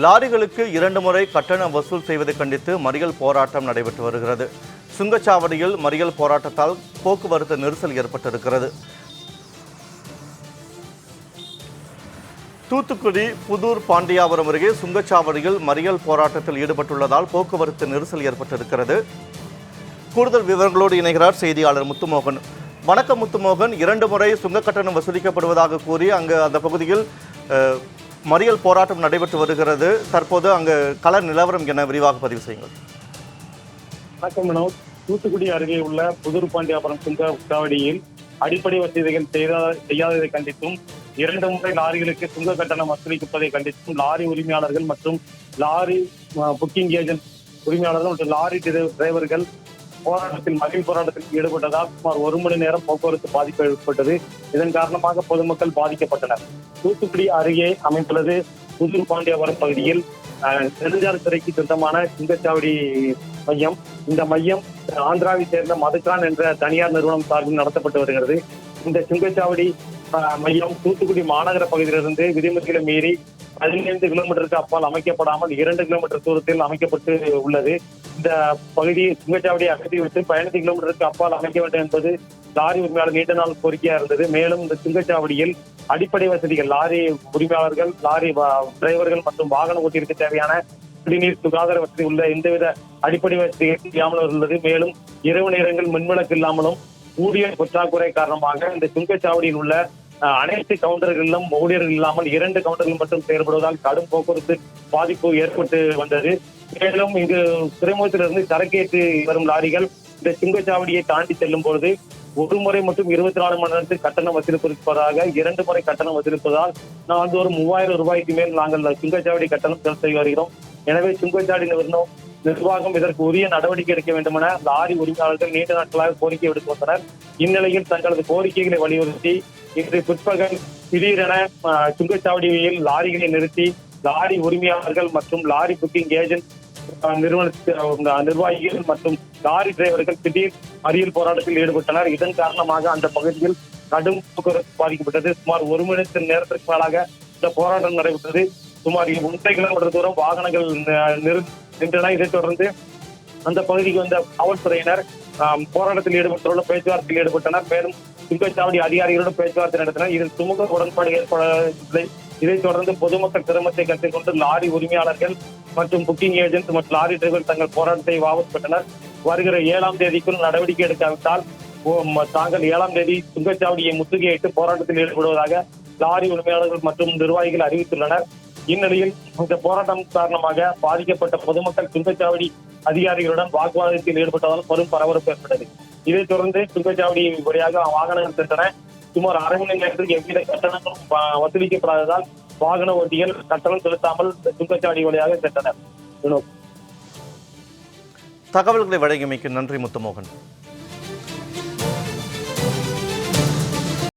லாரிகளுக்கு இரண்டு முறை கட்டணம் வசூல் செய்வதை கண்டித்து மறியல் போராட்டம் நடைபெற்று வருகிறது. சுங்கச்சாவடியில் மறியல் போராட்டத்தால் போக்குவரத்து நெரிசல் ஏற்பட்டிருக்கிறது. தூத்துக்குடி புதூர் பாண்டியாபுரம் அருகே சுங்கச்சாவடியில் மறியல் போராட்டத்தில் ஈடுபட்டுள்ளதால் போக்குவரத்து நெரிசல் ஏற்பட்டிருக்கிறது. கூடுதல் விவரங்களோடு இணைகிறார் செய்தியாளர் முத்துமோகன். வணக்கம் முத்துமோகன். இரண்டு முறை சுங்க கட்டணம் வசூலிக்கப்படுவதாக கூறி அங்கு அந்த பகுதியில் மறியல் போராட்டம் நடைபெற்று வருகிறது. தற்போது அங்கு கள நிலவரம் என விரிவாக பதிவு செய்யுங்கள். வணக்கம் வினோத் தூத்துக்குடி அருகே உள்ள புதூர் பாண்டியாபுரம் சுங்க உத்தாவடியில் அடிப்படை வசதிகள் செய்தா- செய்யாததை கண்டித்தும் இரண்டு முறை லாரிகளுக்கு சுங்க கட்டணம் வசூலிப்பதை கண்டித்தும் லாரி உரிமையாளர்கள் மற்றும் லாரி அஹ், புக்கிங் ஏஜென்ட் உரிமையாளர்கள் மற்றும் லாரி டிரைவர்கள் போராட்டத்தில் மகிழ் போராட்டத்தில் ஈடுபட்டதால் சுமார் ஒரு மணி நேரம் போக்குவரத்து பாதிப்பு ஏற்பட்டது. இதன் காரணமாக பொதுமக்கள் பாதிக்கப்பட்டனர். தூத்துக்குடி அருகே அமைந்துள்ளது புதூர் பாண்டியாபுரம் பகுதியில் அஹ், நெடுஞ்சாலைத்துறைக்கு சொந்தமான சுங்கச்சாவடி மையம். இந்த மையம் ஆந்திராவை சேர்ந்த மதுக்கான் என்ற தனியார் நிறுவனம் சார்பில் நடத்தப்பட்டு வருகிறது. இந்த சுங்கச்சாவடி மையம் தூத்துக்குடி மாநகர பகுதியிலிருந்து விதிமுறைகளை மீறி பதினைந்து கிலோமீட்டருக்கு அப்பால் அமைக்கப்படாமல் இரண்டு கிலோமீட்டர் தூரத்தில் அமைக்கப்பட்டு உள்ளது. இந்த பகுதி சுங்கச்சாவடியை அகற்றிவிட்டு பதினைந்து கிலோமீட்டருக்கு அப்பால் அமைக்க வேண்டும் என்பது லாரி உரிமையாளர் நீண்ட நாள் கோரிக்கையா இருந்தது. மேலும் இந்த சுங்கச்சாவடியில் அடிப்படை வசதிகள் லாரி உரிமையாளர்கள் லாரி டிரைவர்கள் மற்றும் வாகன ஓட்டிற்கு தேவையான குடிநீர் சுகாதார வசதி உள்ள எந்தவித அடிப்படை வசதிகள் இல்லாமல் உள்ளது மேலும் இரவு நேரங்கள் மின்விளக்கு இல்லாமலும் ஊதிய பற்றாக்குறை காரணமாக இந்த சுங்கச்சாவடியில் உள்ள அனைத்து கவுண்டர்களிலும் ஊழியர்கள் இல்லாமல் இரண்டு கவுண்டர்கள் மட்டும் செயல்படுவதால் கடும் போக்குவரத்து பாதிப்பு ஏற்பட்டு வந்தது. மேலும் இங்கு துறைமுகத்திலிருந்து சரக்கேற்று வரும் லாரிகள் இந்த சுங்கச்சாவடியை தாண்டி செல்லும் பொழுது ஒரு முறை மட்டும் இருபத்தி நாலு மணி நேரத்தில் கட்டணம் வசூலிப்பதாக இரண்டு முறை கட்டணம் வசூலிப்பதால் நான் வந்து ஒரு மூவாயிரம் ரூபாய்க்கு மேல் நாங்கள் சுங்கச்சாவடி கட்டணம் செலுத்தி வருகிறோம். எனவே சுங்கச்சாவடி நிறுவனம் நிர்வாகம் இதற்கு உரிய நடவடிக்கை எடுக்க வேண்டும் என லாரி உரிமையாளர்கள் நீண்ட நாட்களாக கோரிக்கை விடுத்து வந்தனர். இந்நிலையில் தங்களது கோரிக்கைகளை வலியுறுத்தி இன்று பிற்பகல் திடீரென சுங்கச்சாவடியில் லாரிகளை நிறுத்தி லாரி உரிமையாளர்கள் மற்றும் லாரி புக்கிங் ஏஜென்ட் அஹ், நிர்வாகிகள் மற்றும் லாரி டிரைவர்கள் திடீர் அறியல் போராட்டத்தில் ஈடுபட்டனர். இதன் காரணமாக அந்த பகுதியில் கடும் போக்குவரத்து பாதிக்கப்பட்டது. சுமார் ஒரு மணி நேரத்திற்கு மேலாக இந்த போராட்டம் நடைபெற்றது. சுமார் ஒன்றரை கிலோமீட்டர் தூரம் வாகனங்கள் நிறுத்தி நின்றன இதைத் தொடர்ந்து அந்த பகுதிக்கு வந்த காவல்துறையினர் போராட்டத்தில் ஈடுபட்டுள்ள பேச்சுவார்த்தையில் ஈடுபட்டனர். மேலும் சுங்கச்சாவடி அதிகாரிகளுடன் பேச்சுவார்த்தை நடத்தினர். இதில் சுமூக உடன்பாடு ஏற்படவில்லை. இதைத் தொடர்ந்து பொதுமக்கள் சிரமத்தை கருத்தில் கொண்டு லாரி உரிமையாளர்கள் மற்றும் புக்கிங் ஏஜென்ட் மற்றும் லாரி டிரைவர் தங்கள் போராட்டத்தை வாபஸ் பெற்றனர். வருகிற ஏழாம் தேதிக்குள் நடவடிக்கை எடுக்காவிட்டால் தாங்கள் ஏழாம் தேதி சுங்கச்சாவடியை முற்றுகையிட்டு போராட்டத்தில் ஈடுபடுவதாக லாரி உரிமையாளர்கள் மற்றும் நிர்வாகிகள் அறிவித்துள்ளனர். இந்நிலையில் இந்த போராட்டம் காரணமாக பாதிக்கப்பட்ட பொதுமக்கள் சுங்கச்சாவடி அதிகாரிகளுடன் வாக்குவாதத்தில் ஈடுபட்டதால் பெரும் பரபரப்பு ஏற்பட்டது. இதைத் தொடர்ந்து சுங்கச்சாவடி வழியாக வாகனங்கள் சென்றன. சுமார் அரை மணி நேரத்தில் எவ்வித கட்டணங்களும் வசூலிக்கப்படாததால் வாகன ஓட்டிகள் கட்டணம் செலுத்தாமல் சுங்கச்சாவடி வழியாக சென்றனர். தகவல்களை வழங்கியமைக்கு நன்றி முத்துமோகன்.